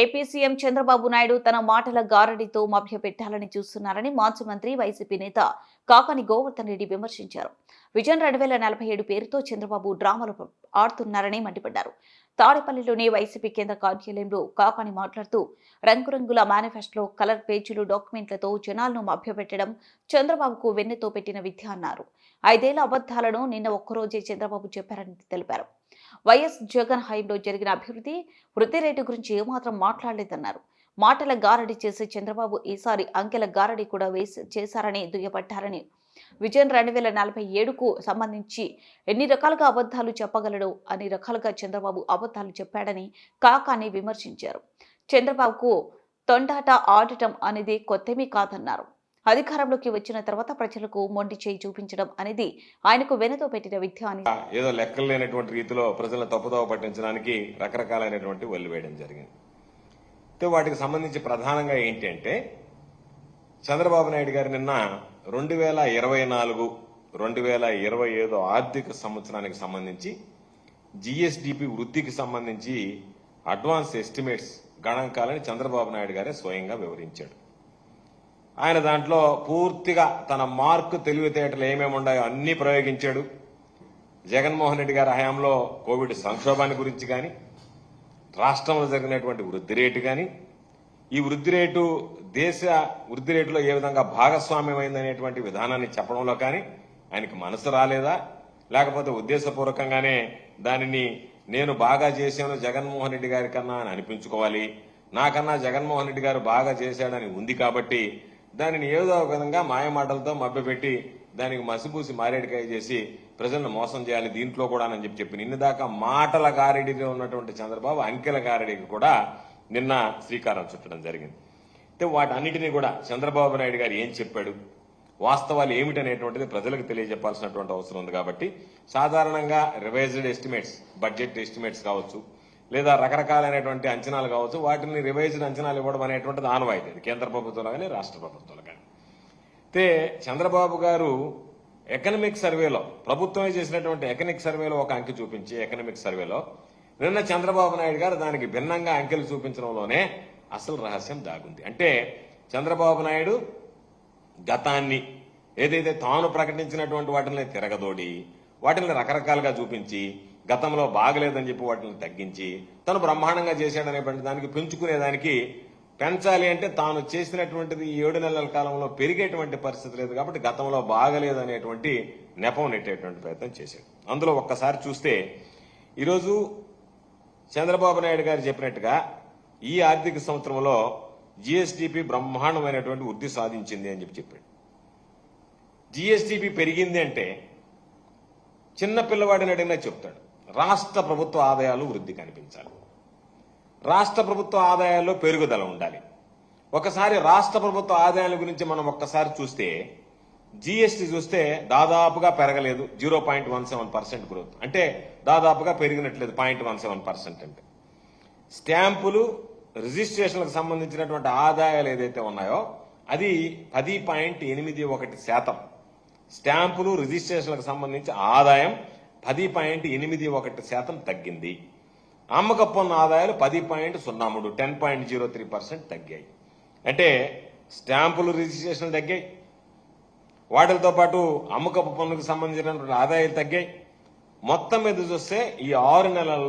AP CM Chandrababu Naidu తన మాటల గారడితో మభ్యపెట్టాలని చూస్తున్నారని మాజీ మంత్రి వైసీపీ నేత కాకాని గోవర్ధన్ రెడ్డి విమర్శించారు. విజన్ రెండు వేల నలభై ఏడు పేరుతో చంద్రబాబు డ్రామాలు ఆడుతున్నారని మండిపడ్డారు. తాడేపల్లిలోని వైసీపీ కేంద్ర కార్యాలయంలో కాకాని మాట్లాడుతూ రంగురంగుల మేనిఫెస్టోలో కలర్ పేజీలు డాక్యుమెంట్లతో జనాలను మభ్యపెట్టడం చంద్రబాబుకు వెన్నెతో పెట్టిన విద్య అన్నారు. ఐదేళ్ళ అబద్ధాలను నిన్న ఒక్కరోజే చంద్రబాబు చెప్పారని తెలిపారు. వైఎస్ జగన్ హయాంలో జరిగిన అభివృద్ధి వృద్ధి రేటు గురించి ఏమాత్రం మాట్లాడలేదన్నారు. మాటల గారడి చేసి చంద్రబాబు ఈసారి అంకెల గారడి కూడా వేసి చేశారని దుయ్యబట్టారని. విజయన్ రెండు వేల నలభై ఏడుకు సంబంధించి ఎన్ని రకాలుగా అబద్ధాలు చెప్పగలడో అన్ని రకాలుగా చంద్రబాబు అబద్ధాలు చెప్పాడని కాకాని విమర్శించారు. చంద్రబాబుకు తొండాట ఆడటం అనేది కొత్తమీ కాదన్నారు. అధికారంలోకి వచ్చిన తర్వాత ప్రజలకు మొండి చేయి చూపించడం అనేది ఆయనకు వెనతో పెట్టిన విద్య అని ఏదో లెక్కలు లేనటువంటి రీతిలో ప్రజలను తప్పుదోవ పట్టించడానికి రకరకాలైనటువంటి వల్లు వేయడం జరిగింది. వాటికి సంబంధించి ప్రధానంగా ఏంటంటే చంద్రబాబు నాయుడు గారు నిన్న రెండు వేల ఇరవై నాలుగు రెండు వేల ఇరవై ఐదు ఆర్థిక సంవత్సరానికి సంబంధించి జిఎస్డిపి వృద్ధికి సంబంధించి అడ్వాన్స్ ఎస్టిమేట్స్ గణాంకాలని చంద్రబాబు నాయుడు గారే స్వయంగా వివరించాడు. ఆయన దాంట్లో పూర్తిగా తన మార్కు తెలివితేటలు ఏమేమి ఉన్నాయో అన్ని ప్రయోగించాడు. జగన్మోహన్ రెడ్డి గారి హయాంలో కోవిడ్ సంక్షోభాన్ని గురించి కానీ రాష్ట్రంలో జరిగినటువంటి వృద్ధి రేటు కానీ ఈ వృద్ధి రేటు దేశ వృద్ధి రేటులో ఏ విధంగా భాగస్వామ్యమైందనేటువంటి విధానాన్ని చెప్పడంలో కానీ ఆయనకి మనసు రాలేదా? లేకపోతే ఉద్దేశపూర్వకంగానే దానిని నేను బాగా చేశాను జగన్మోహన్ రెడ్డి గారి కన్నా అని అనిపించుకోవాలి? నాకన్నా జగన్మోహన్ రెడ్డి గారు బాగా చేశాడని ఉంది కాబట్టి దానిని ఏదో ఒక విధంగా మాయమాటలతో మభ్యపెట్టి దానికి మసిపూసి మారేడుకాయ చేసి ప్రజలను మోసం చేయాలి దీంట్లో కూడా అని చెప్పి చెప్పి నిన్న దాకా మాటల గారడిలో ఉన్నటువంటి చంద్రబాబు అంకెల గారడికి కూడా నిన్న శ్రీకారం చుట్టడం జరిగింది. అయితే వాటన్నిటినీ కూడా చంద్రబాబు నాయుడు గారు ఏం చెప్పాడు? వాస్తవాలు ఏమిటనేటువంటిది ప్రజలకు తెలియజెప్పాల్సినటువంటి అవసరం ఉంది కాబట్టి సాధారణంగా రివైజ్డ్ ఎస్టిమేట్స్ బడ్జెట్ ఎస్టిమేట్స్ కావచ్చు లేదా రకరకాలైనటువంటి అంచనాలు కావచ్చు వాటిని రివైజ్డ్ అంచనాలు ఇవ్వడం అనేటువంటిది ఆనవాయితీ ఇది కేంద్ర ప్రభుత్వంలో కానీ రాష్ట్ర ప్రభుత్వంలో కానీ అయితే చంద్రబాబు గారు ఎకనమిక్ సర్వేలో ప్రభుత్వమే చేసినటువంటి ఎకనమిక్ సర్వేలో ఒక అంకె చూపించి ఎకనమిక్ సర్వేలో నిన్న చంద్రబాబు నాయుడు గారు దానికి భిన్నంగా అంకెలు చూపించడంలోనే అసలు రహస్యం దాగుంది. అంటే చంద్రబాబు నాయుడు గతాన్ని ఏదైతే తాను ప్రకటించినటువంటి వాటిని తిరగదోడి వాటిని రకరకాలుగా చూపించి గతంలో బాగలేదని చెప్పి వాటిని తగ్గించి తను బ్రహ్మాండంగా చేశాడనేటువంటి దానికి పెంచుకునేదానికి పెంచాలి అంటే తాను చేసినటువంటిది ఏడు నెలల కాలంలో పెరిగేటువంటి పరిస్థితి లేదు కాబట్టి గతంలో బాగలేదు అనేటువంటి నెపం నెట్టేటువంటి ప్రయత్నం చేశాడు. అందులో ఒక్కసారి చూస్తే ఈరోజు చంద్రబాబు నాయుడు గారు చెప్పినట్టుగా ఈ ఆర్థిక సంవత్సరంలో జిఎస్టిపి బ్రహ్మాండమైనటువంటి వృద్ధి సాధించింది అని చెప్పి చెప్పాడు. జిఎస్టిపి పెరిగింది అంటే చిన్న పిల్లవాడిని అడిగినా చెప్తాడు. రాష్ట్ర ప్రభుత్వ ఆదాయాలు వృద్ధి కనిపించాలి. రాష్ట్ర ప్రభుత్వ ఆదాయాల్లో పెరుగుదల ఉండాలి. ఒకసారి రాష్ట్ర ప్రభుత్వ ఆదాయాల గురించి మనం ఒక్కసారి చూస్తే జీఎస్టీ చూస్తే దాదాపుగా పెరగలేదు. Zero point one seven percent growth. అంటే దాదాపుగా పెరిగినట్లేదు. పాయింట్ వన్ సెవెన్ పర్సెంట్ అంటే. స్టాంపులు రిజిస్ట్రేషన్లకు సంబంధించినటువంటి ఆదాయాలు ఏదైతే ఉన్నాయో అది పది పాయింట్ ఎనిమిది ఒకటి శాతం. స్టాంపులు రిజిస్ట్రేషన్లకు సంబంధించి ఆదాయం పది పాయింట్ ఎనిమిది ఒకటి శాతం తగ్గింది. అమ్మక పన్ను ఆదాయాలు పది పాయింట్ సున్నా మూడు ten point zero three percent తగ్గాయి. అంటే స్టాంపులు రిజిస్ట్రేషన్లు తగ్గాయి. వాటితో పాటు అమ్మకపు పన్నుకు సంబంధించినటువంటి ఆదాయాలు తగ్గాయి. మొత్తం మీద చూస్తే ఈ ఆరు నెలల్లో